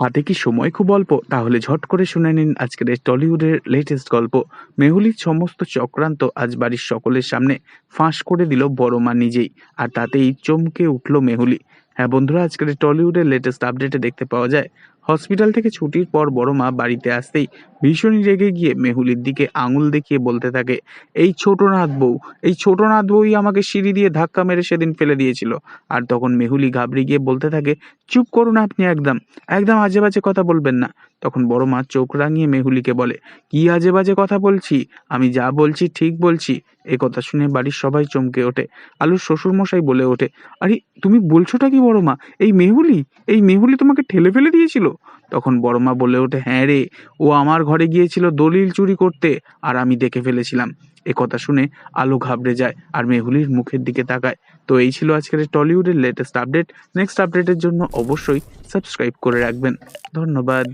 হাতে কি সময় খুব অল্প? তাহলে ঝট করে শুনে নিন আজকের এই টলিউডের লেটেস্ট গল্প। মেহুলির সমস্ত চক্রান্ত আজ বাড়ির সকলের সামনে ফাঁস করে দিল বড় মা নিজেই, আর তাতেই চমকে উঠল মেহুলি। হ্যাঁ বন্ধুরা, আজকের টলিউডের লেটেস্ট আপডেটে দেখতে পাওয়া যায় হসপিটাল থেকে ছুটির পর বড় মা বাড়িতে আসতেই ভীষণই রেগে গিয়ে মেহুলির দিকে আঙুল দেখিয়ে বলতে থাকে, এই ছোট নাথ বউ, এই ছোট নাথ বউই আমাকে সিঁড়ি দিয়ে ধাক্কা মেরে সেদিন ফেলে দিয়েছিল। আর তখন মেহুলি ঘাবড়ে গিয়ে বলতে থাকে, চুপ করুন আপনি একদম একদম আজে বাজে কথা বলবেন না। তখন বড় মা চোখ রাঙিয়ে মেহুলিকে বলে, কি আজে বাজে কথা বলছি? আমি যা বলছি ঠিক বলছি। এ কথা শুনে বাড়ির সবাই চমকে ওঠে, আলুর শ্বশুর মশাই বলে ওঠে, আরে, তুমি বলছোটা কি বড় মা? এই মেহুলি এই মেহুলি তোমাকে ঠেলে ফেলে দিয়েছিল? তখন বড়মা বলে ওঠে হ্যাঁ রে, ও আমার ঘরে গিয়েছিল দলিল চুরি করতে আর আমি দেখে ফেলেছিলাম। এ কথা শুনে আলো ঘাবড়ে যায় আর মেহুলির মুখের দিকে তাকায়। তো এই ছিল আজকের টলিউডের লেটেস্ট আপডেট নেক্সট আপডেটের জন্য অবশ্যই সাবস্ক্রাইব করে রাখবেন। ধন্যবাদ।